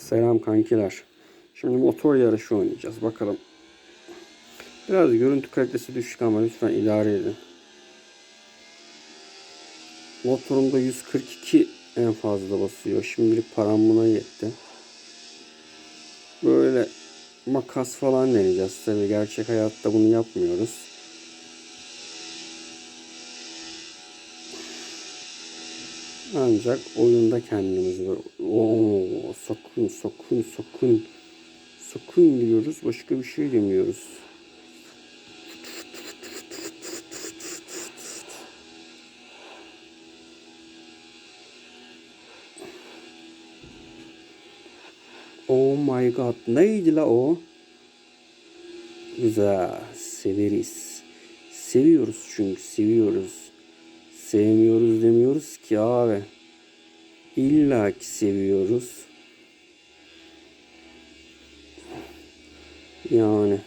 Selam kankiler. Şimdi motor yarışı oynayacağız. Bakalım. Biraz görüntü kalitesi düşük ama lütfen idare edin. Motorumda 142 en fazla basıyor. Şimdilik param buna yetti. Böyle makas falan deneyeceğiz. Tabii gerçek hayatta bunu yapmıyoruz. Ancak oyunda kendimizi böyle ooo sakın sakın sakın sakın diyoruz başka bir şey demiyoruz. Oh my god neydi la o? Güzel severiz. Seviyoruz çünkü seviyoruz. Sevmiyoruz demiyoruz ki abi. İlla ki seviyoruz. Yani